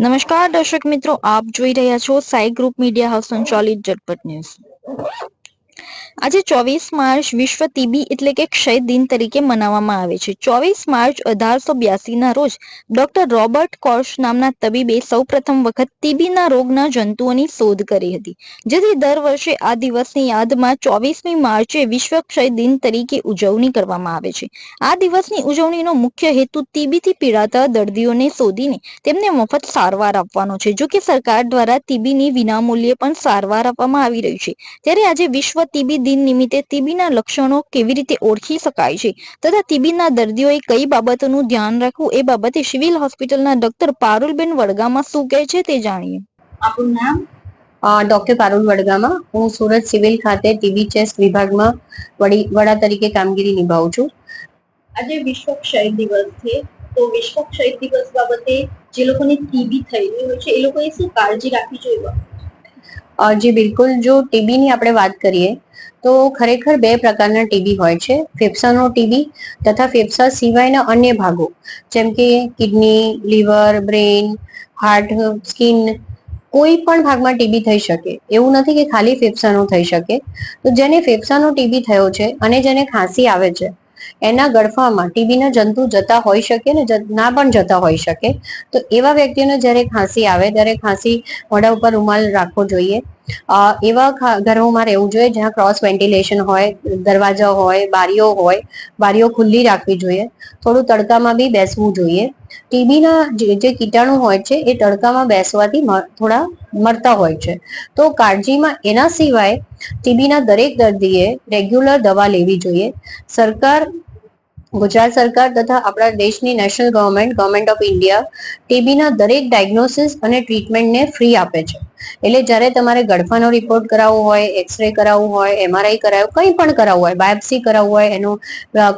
નમસ્કાર દર્શક મિત્રો આપ જોઈ રહ્યા છો સાઈ ગ્રુપ મીડિયા હાઉસ સંચાલિત ઝટપટ ન્યૂઝ. આજે ચોવીસ માર્ચ વિશ્વ ટીબી એટલે કે ક્ષય દિન તરીકે મનાવવામાં આવે છે. ચોવીસ માર્ચ અઢારસો બ્યાસીના રોજ ડોક્ટર રોબર્ટ કોર્શ નામના તબીબે સૌપ્રથમ વખત ટીબીના રોગના જંતુઓની શોધ કરી હતી. જેથી દર વર્ષે આ દિવસની યાદમાં ચોવીસમી માર્ચે વિશ્વ ક્ષય દિન તરીકે ઉજવણી કરવામાં આવે છે. આ દિવસની ઉજવણીનો મુખ્ય હેતુ ટીબીથી પીડાતા દર્દીઓને શોધીને તેમને મફત સારવાર આપવાનો છે. જો કે સરકાર દ્વારા ટીબીની વિનામૂલ્યે પણ સારવાર આપવામાં આવી રહી છે. ત્યારે આજે વિશ્વ ટીબી દિન નિમિત્તે ટીબીના લક્ષણો કેવી રીતે ઓળખી શકાય છે? તથા ટીબીના દર્દીઓએ કઈ બાબતોનું ધ્યાન રાખવું? એ બાબતે સિવિલ હોસ્પિટલના ડોક્ટર પારુલબેન વડગામાં શું કહે છે તે જાણીએ. આપણું નામ ડોક્ટર પારુલ વડગામાં. હું સુરત સિવિલ ખાતે ટીબી ચેસ્ટ વિભાગમાં વડી, વડા તરીકે કામગીરી નિભાવું છું. આજે વિશ્વ ક્ષય દિવસ છે. તો વિશ્વ ક્ષય દિવસ બાબતે જે લોકોને ટીબી થયેલી હોય છે, એ લોકોએ શું કાળજી રાખવી જોઈએ? જી, બિલકુલ. જો ટીબીની આપણે વાત કરીએ, તો ખરેખર બે પ્રકારના ટીબી હોય છે. ફેફસાનો ટીબી તથા ફેફસા સિવાયના અન્ય ભાગો, જેમ કે kidney, liver brain heart, skin, કોઈ પણ ભાગમાં ટીબી થઈ શકે. એવું નથી કે ખાલી ફેફસાનો થઈ શકે. તો જેને ફેફસાનો ટીબી થયો છે અને જેને ખાંસી આવે છે એના ગળફામાં ટીબીના જંતુ જતા હોઈ શકે ને ના પણ જતા હોઈ શકે. તો એવા વ્યક્તિઓને જ્યારે ખાંસી આવે, ત્યારે ખાંસી મોઢા ઉપર રૂમાલ રાખવો જોઈએ. એવા ઘરોમાં રહેવું જોઈએ જ્યાં ક્રોસ વેન્ટિલેશન હોય, દરવાજા હોય, બારીઓ હોય, બારીઓ ખુલ્લી રાખવી જોઈએ. થોડું તડકામાં બી બેસવું જોઈએ. ટીબીના જે કીટાણુ હોય છે, એ તડકામાં બેસવાથી થોડા મરતા હોય છે. તો કાળજીમાં એના સિવાય ટીબીના દરેક દર્દીએ રેગ્યુલર દવા લેવી જોઈએ. સરકાર ગુજરાત સરકાર તથા આપણા દેશની national government government of India ટીબીના દરેક ડાયગ્નોસિસ અને ટ્રીટમેન્ટને ફ્રી આપે છે. એટલે જ્યારે તમારે ગળફાનો રિપોર્ટ કરાવવો હોય એક્સરે કરાવવું હોય એમઆરઆઈ કરાવવું કંઈ પણ કરાવવું હોય બાયોપ્સી કરાવવું હોય, એનો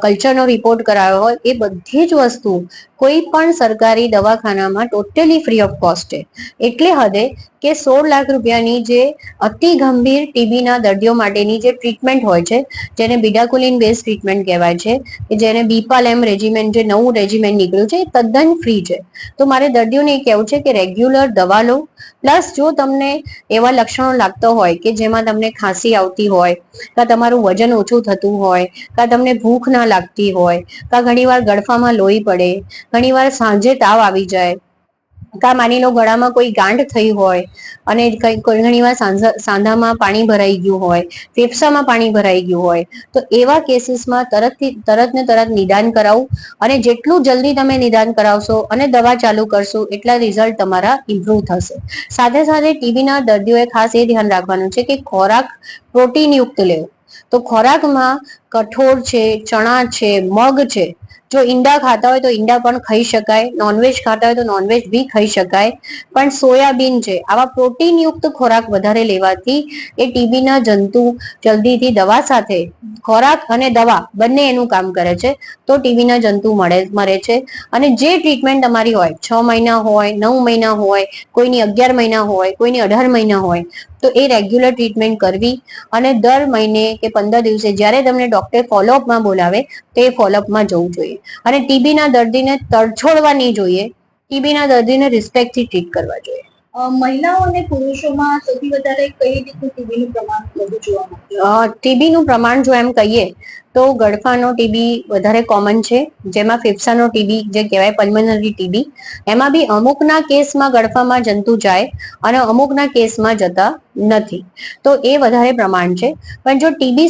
કલ્ચરનો રિપોર્ટ કરાવ્યો હોય, એ બધી જ વસ્તુ કોઈ પણ સરકારી દવાખાનામાં ટોટલી ફ્રી ઓફ કોસ્ટ છે. એટલે હદે કે સોળ લાખ રૂપિયાની જે અતિ ગંભીર ટીબીના દર્દીઓ માટેની જે ટ્રીટમેન્ટ હોય છે, જેને બિડાકુલિન બેઝ ટ્રીટમેન્ટ કહેવાય છે, કે જેને બીપાલ એમ રેજિમેન્ટ જે નવું રેજિમેન્ટ નીકળ્યું છે, એ તદ્દન ફ્રી છે. તો મારે દર્દીઓને એ કહેવું છે કે રેગ્યુલર દવા લો પ્લસ જો તમને એવા લક્ષણો લાગતા હોય કે જેમાં તમને ખાંસી આવતી હોય, કાં તમારું વજન ઓછું થતું હોય, કાં તમને ભૂખ ના લાગતી હોય, કાં ઘણીવાર ગળફામાં લોહી પડે, ઘણીવાર સાંજે તાવ આવી જાય કાં માની લો ગળામાં કોઈ ગાંઠ થઈ હોય અને કઈ ઘણીવાર સાંધામાં પાણી ભરાઈ ગયું હોય, ફેફસામાં પાણી ભરાઈ ગયું હોય, તો એવા કેસીસમાં તરતથી, તરત ને તરત નિદાન કરાવવું અને જેટલું જલ્દી તમે નિદાન કરાવશો અને દવા ચાલુ કરશો એટલા રિઝલ્ટ તમારા ઇમ્પ્રુવ થશે. સાથે સાથે ટીબીના દર્દીઓએ ખાસ એ ધ્યાન રાખવાનું છે કે ખોરાક પ્રોટીનયુક્ત લેવો. તો ખોરાકમાં કઠોળ છે, ચણા છે, મગ છે. જો ઈંડા ખાતા હોય તો ઈંડા પણ ખાઈ શકાય. નોનવેજ ખાતા હોય તો નોનવેજ બી ખાઈ શકાય. પણ સોયાબીન છે, આવા પ્રોટીનયુક્ત ખોરાક વધારે લેવાથી એ ટીબીના જંતુ જલ્દીથી દવા સાથે, ખોરાક અને દવા બંને એનું કામ કરે છે, તો ટીબીના જંતુ મળે, મરે છે. અને જે ટ્રીટમેન્ટ તમારી હોય, છ મહિના હોય, નવ મહિના હોય, કોઈની અગિયાર મહિના હોય, કોઈની અઢાર મહિના હોય, તો એ રેગ્યુલર ટ્રીટમેન્ટ કરવી. અને દર મહિને કે પંદર દિવસે જ્યારે તમને ડોક્ટર ફોલોઅપમાં બોલાવે તો ફોલોઅપમાં જવું જોઈએ. અને ટીબીના દર્દીને તડછોડવા નહીં જોઈએ. ટીબીના દર્દીને રિસ્પેક્ટથી ટ્રીટ કરવા જોઈએ. મહિલાઓ અને પુરુષોમાં સૌથી વધારે કઈ રીતનું ટીબીનું પ્રમાણ જોવા મળે ટીબીનું પ્રમાણ જો એમ કહીએ, તો ગળફાનો ટીબી વધારે કોમન છે. જેમાં ફેફસાનો ટીબી, જે કહેવાય પલ્મનરી ટીબી, એમાં બી અમુકના કેસમાં ગળફામાં જંતુ જાય અને અમુકના કેસમાં જતા નથી. તો એ વધારે પ્રમાણ છે. પણ જો ટીબી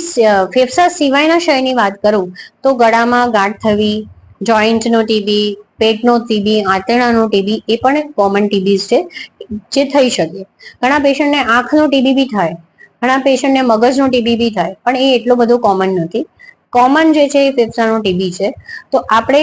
ફેફસા સિવાયના ક્ષયની વાત કરું, તો ગળામાં ગાંઠ થવી, જોઈન્ટનો ટીબી, પેટનો ટીબી આંતરડાનો ટીબી, એ પણ કોમન ટીબીઝ છે. જે થઈ શકે. ઘણા પેશન્ટને આંખનો ટીબી બી થાય, ઘણા પેશન્ટને મગજનો ટીબી બી થાય, પણ એ એટલો બધો કોમન નથી. કોમન જે છે એ ફેફસાનો ટીબી છે. તો આપણે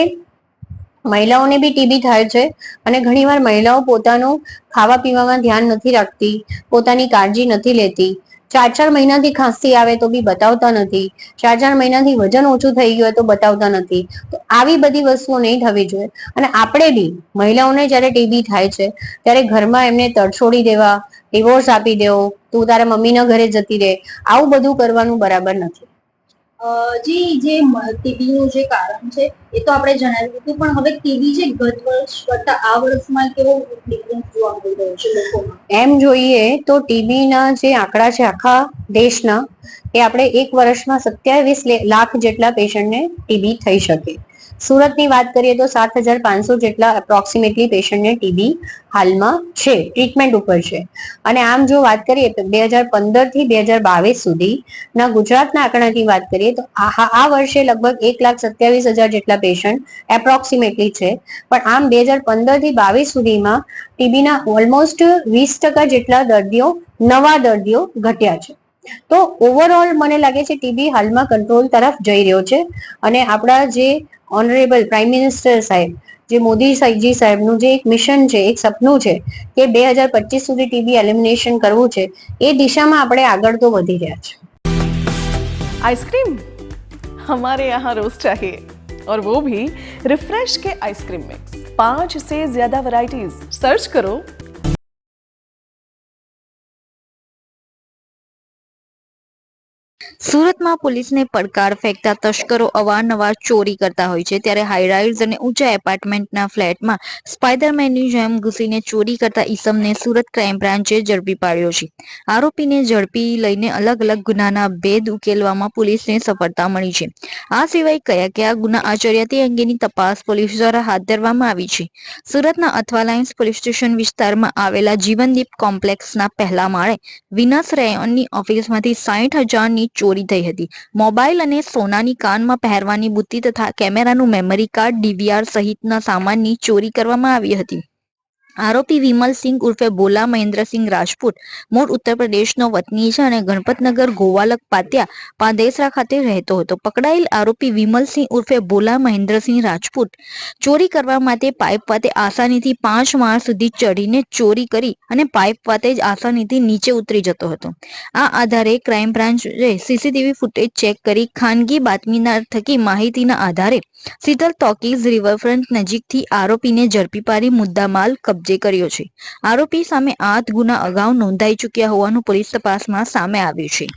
મહિલાઓને બી ટીબી થાય છે અને ઘણીવાર મહિલાઓ પોતાનું ખાવા પીવામાં ધ્યાન નથી રાખતી, પોતાની કાળજી નથી લેતી ચાર ચાર મહિનાથી ખાંસી આવે તો બી બતાવતા નથી. ચાર ચાર મહિનાથી વજન ઓછું થઈ ગયું હોય તો બતાવતા નથી. તો આવી બધી વસ્તુઓ નહીં થવી જોઈએ. અને આપણે બી મહિલાઓને જ્યારે ટીબી થાય છે, ત્યારે ઘરમાં એમને તડછોડી દેવા, ડિવોર્સ આપી દેવો, તું તારા મમ્મીના ઘરે જતી રહે, આવું બધું કરવાનું બરાબર નથી. જે જે ટીબીનું જે કારણ છે, એ તો આપણે જણાવ્યું હતું, પણ હવે ટીબી છે ગત વર્ષ કરતા આ વર્ષમાં કેવો ડિફરન્સ જોવા મળી રહ્યો છે લોકોમાં? એમ જોઈએ તો ટીબીના જે આંકડા છે આખા દેશના, એ આપણે એક વર્ષમાં સત્યાવીસ લાખ જેટલા પેશન્ટને ટીબી થઈ શકે. સુરતની વાત કરીએ તો સાત હજાર પાંચસો જેટલા એપ્રોક્સિમેટલી પેશન્ટને ટીબી હાલમાં છે ટ્રીટમેન્ટ ઉપર છે. અને આમ જો વાત કરીએ તો બે હજાર પંદરથી બે હજાર બાવીસ સુધીના ગુજરાતના આંકડાની વાત કરીએ તો આ આ વર્ષે લગભગ એક લાખ સત્યાવીસ હજાર જેટલા પેશન્ટ એપ્રોક્સિમેટલી છે. પણ આમ બે હજાર પંદરથી બાવીસ સુધીમાં ટીબીના ઓલમોસ્ટ વીસ ટકા જેટલા દર્દીઓ, નવા દર્દીઓ ઘટ્યા છે. તો ઓવરઓલ મને લાગે છે ટીબી હાલમાં કંટ્રોલ તરફ જઈ રહ્યો છે અને આપણા જે ઓનરેબલ પ્રાઇમ મિનિસ્ટર સાહેબ જે મોદી સાહેબજી સાહેબનું જે એક મિશન છે એક સપનું છે કે બે હજાર પચીસ સુધી ટીબી એલિમિનેશન કરવું છે એ દિશામાં આપણે આગળ તો વધી રહ્યા છે आइसक्रीम हमारे यहाँ रोज चाहिए और वो भी रिफ्रेश के आइसक्रीम मिक्स पांच से ज्यादा वैरायटीज सर्च करो સુરતમાં પોલીસને પડકાર ફેંકતા તસ્કરો અવારનવાર ચોરી કરતા હોય છે. ત્યારે હાઈરાઇઝ અને ઊંચા એપાર્ટમેન્ટના ફ્લેટમાં સ્પાઈડરમેનની જેમ ઘૂસીને ચોરી કરતા ઈસમને સુરત ક્રાઇમ બ્રાન્ચે ઝડપી પાડ્યો છે. આરોપીને ઝડપી લઈને અલગ અલગ ગુનાના ભેદ ઉકેલવામાં પોલીસને સફળતા મળી છે. આ સિવાય કયા કયા ગુના આચર્યા તે અંગેની તપાસ પોલીસ દ્વારા હાથ ધરવામાં આવી છે. સુરતના અથવા લાઇન્સ પોલીસ સ્ટેશન વિસ્તારમાં આવેલા જીવનદીપ કોમ્પ્લેક્સના પહેલા માળે વિનાશ રેયોનની ઓફિસમાંથી સાઠ હજારની ચોરી થઈ હતી. મોબાઈલ અને સોનાની કાનમાં પહેરવાની બુદ્ધિ તથા કેમેરાનું મેમરી કાર્ડ, ડીવીઆર સહિતના સામાનની ચોરી કરવામાં આવી હતી. આરોપી વિમલસિંહ ઉર્ફે બોલા મહેન્દ્રસિંહ રાજપૂત, મૂળ ઉત્તર પ્રદેશનો વતની છે અને ગણપતનગર ગોવાલક પાત્યા પાંદેસરા ખાતે રહેતો હતો. પકડાયેલ આરોપી વિમલસિંહ ઉર્ફે બોલા મહેન્દ્રસિંહ રાજપૂત ચોરી કરવા માટે પાઇપ વાતે આસાનીથી પાંચ માળ સુધી ચડીને ચોરી કરી અને પાઇપ વાતે જ આસાનીથી નીચે ઉતરી જતો હતો. આ આધારે ક્રાઇમ બ્રાન્ચે સીસીટીવી ફૂટેજ ચેક કરી ખાનગી બાતમીના થકી માહિતીના આધારે શીતલ ટોકીઝ રિવરફ્રન્ટ નજીકથી આરોપીને ઝડપી પાડી મુદ્દામાલ કબજે કર્યો છે. આરોપી સામે આઠ ગુના અગાઉ નોંધાઈ ચૂક્યા હોવાનું પોલીસ તપાસમાં સામે આવ્યું છે.